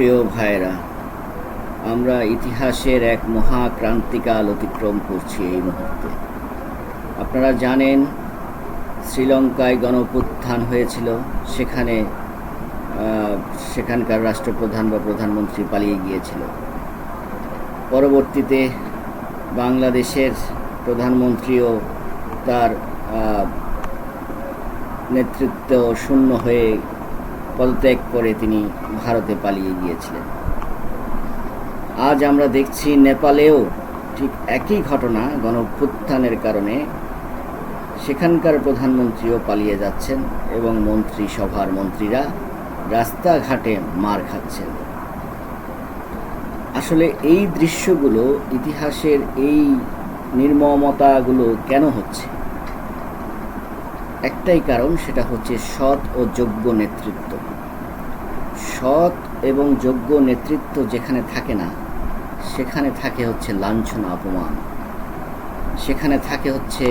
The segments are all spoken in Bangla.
প্রিয় ভাইরা আমরা ইতিহাসের এক মহাক্রান্তিকাল অতিক্রম করছি এই মুহূর্তে। আপনারা জানেন, শ্রীলঙ্কায় গণপুত্থান হয়েছিল। সেখানে সেখানকার রাষ্ট্রপ্রধান বা প্রধানমন্ত্রী পালিয়ে গিয়েছিল। পরবর্তীতে বাংলাদেশের প্রধানমন্ত্রীও তার নেতৃত্ব শূন্য হয়ে পদত্যাগ করে তিনি ভারতে পালিয়ে গিয়েছিলেন। আজ আমরা দেখছি নেপালেও ঠিক একই ঘটনা গণভ্যুত্থানের কারণে সেখানকার প্রধানমন্ত্রীও পালিয়ে যাচ্ছেন এবং মন্ত্রী সভার মন্ত্রীরা রাস্তাঘাটে মার খাচ্ছেন। আসলে এই দৃশ্যগুলো ইতিহাসের এই নির্মমতাগুলো কেন হচ্ছে? একটাই কারণ, সেটা হচ্ছে সৎ ও যোগ্য নেতৃত্ব। সৎ এবং যোগ্য নেতৃত্ব যেখানে থাকে না, সেখানে থাকে হচ্ছে লাঞ্ছনা, অপমান। সেখানে থাকে হচ্ছে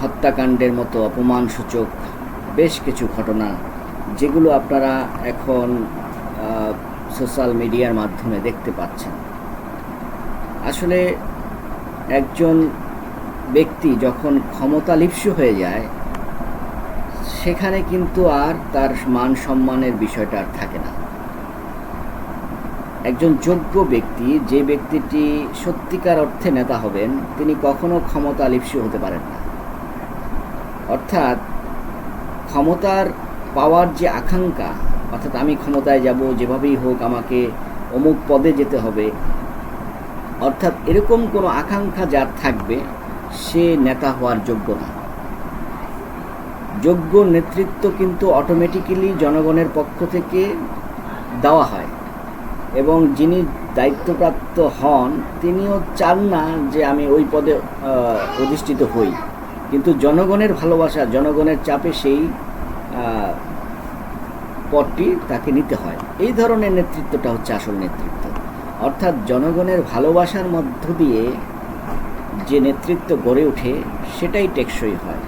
হত্যাকাণ্ডের মতো অপমানসূচক বেশ কিছু ঘটনা যেগুলো আপনারা এখন সোশ্যাল মিডিয়ার মাধ্যমে দেখতে পাচ্ছেন। আসলে একজন ব্যক্তি যখন ক্ষমতা লিপ্সু হয়ে যায় সেখানে কিন্তু আর তার মান সম্মানের বিষয়টা আর থাকে না। একজন যোগ্য ব্যক্তি, যে ব্যক্তিটি সত্যিকার অর্থে নেতা হবেন, তিনি কখনো ক্ষমতা লিপ্সু হতে পারেন না। অর্থাৎ ক্ষমতার পাওয়ার যে আকাঙ্ক্ষা, অর্থাৎ আমি ক্ষমতায় যাব, যেভাবেই হোক আমাকে অমুক পদে যেতে হবে, অর্থাৎ এরকম কোনো আকাঙ্ক্ষা যার থাকবে, সে নেতা হওয়ার যোগ্য না। যোগ্য নেতৃত্ব কিন্তু অটোমেটিক্যালি জনগণের পক্ষ থেকে দেওয়া হয়। এবং যিনি দায়িত্বপ্রাপ্ত হন, তিনিও চান না যে আমি ওই পদে অধিষ্ঠিত হই। কিন্তু জনগণের ভালোবাসা, জনগণের চাপে সেই পদটি তাকে নিতে হয়। এই ধরনের নেতৃত্বটা হচ্ছে আসল নেতৃত্ব। অর্থাৎ জনগণের ভালোবাসার মধ্য দিয়ে যে নেতৃত্ব গড়ে ওঠে, সেটাই টেকসই হয়।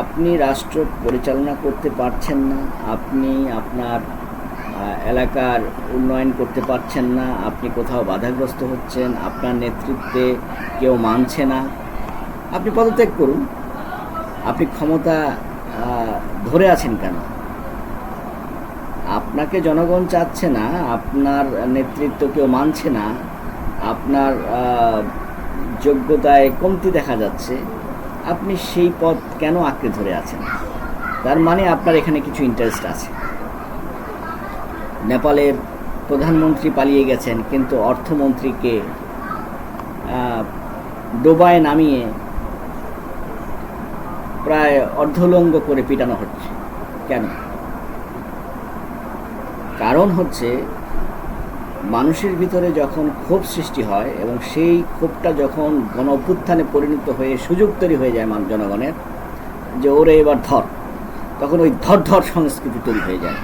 আপনি রাষ্ট্র পরিচালনা করতে পারছেন না, আপনি আপনার এলাকার উন্নয়ন করতে পারছেন না, আপনি কোথাও বাধাগ্রস্ত হচ্ছেন, আপনার নেতৃত্বে কেউ মানছে না, আপনি পদত্যাগ করুন। আপনি ক্ষমতা ধরে আছেন কেন? আপনাকে জনগণ চাচ্ছে না, আপনার নেতৃত্ব কেউ মানছে না, আপনার যোগ্যতায় কমতি দেখা যাচ্ছে আপনি সেই পদ কেন আঁকড়ে ধরে আছেন? তার মানে আপনার এখানে কিছু ইন্টারেস্ট আছে। নেপালের প্রধানমন্ত্রী পালিয়ে গেছেন, কিন্তু অর্থমন্ত্রীকে ডোবায় নামিয়ে প্রায় অর্ধলঙ্গ করে পিটানো হচ্ছে। কেন? কারণ হচ্ছে মানুষের ভিতরে যখন ক্ষোভ সৃষ্টি হয় এবং সেই ক্ষোভটা যখন গণ অভ্যুত্থানে পরিণত হয়ে সুযোগ তৈরি হয়ে যায় জনগণের, যে ওরে এবার ধর, তখন ওই ধর ধর সংস্কৃতি তৈরি হয়ে যায়।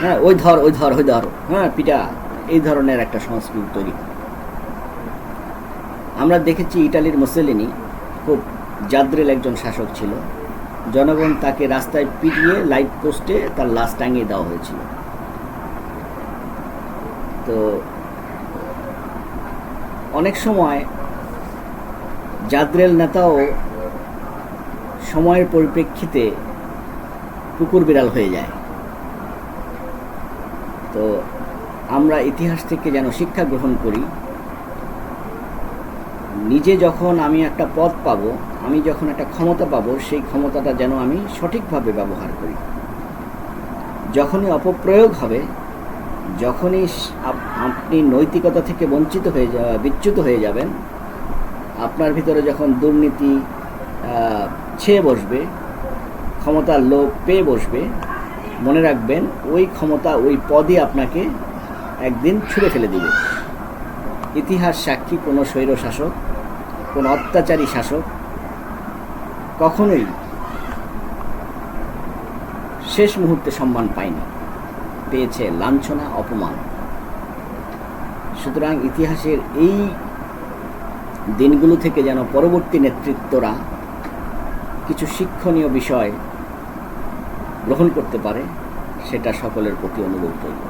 হ্যাঁ ওই ধর ওই ধর ওই ধর হ্যাঁ পিটা, এই ধরনের একটা সংস্কৃতি তৈরি। আমরা দেখেছি ইটালির মুসেলিনি, খুব জাদ্রেল একজন শাসক ছিল। জনগণ তাকে রাস্তায় পিটিয়ে লাইট পোস্টে তার লাশ টাঙিয়ে দেওয়া হয়েছিল। তো অনেক সময় জাদ্রেল নেতাও সময়ের পরিপ্রেক্ষিতে কুকুর বিড়াল হয়ে যায়। তো আমরা ইতিহাস থেকে যেন শিক্ষা গ্রহণ করি, নিজে যখন আমি একটা পদ পাবো, আমি যখন একটা ক্ষমতা পাবো, সেই ক্ষমতাটা যেন আমি সঠিকভাবে ব্যবহার করি। যখনই অপপ্রয়োগ হবে যখনই আপনি নৈতিকতা থেকে বঞ্চিত হয়ে যা বিচ্যুত হয়ে যাবেন, আপনার ভিতরে যখন দুর্নীতি ছেয়ে বসবে, ক্ষমতার লোভ পেয়ে বসবে, মনে রাখবেন ওই ক্ষমতা ওই পদই আপনাকে একদিন ছুঁড়ে ফেলে দিবে। ইতিহাস সাক্ষী কোনো স্বৈর শাসক, কোনো অত্যাচারী শাসক কখনোই শেষ মুহূর্তে সম্মান পায়নি পেয়েছে লাঞ্ছনা, অপমান। সুতরাং ইতিহাসের এই দিনগুলো থেকে যেন পরবর্তী নেতৃত্বরা কিছু শিক্ষণীয় বিষয় গ্রহণ করতে পারে, সেটা সকলের প্রতি অনুরোধ রইল।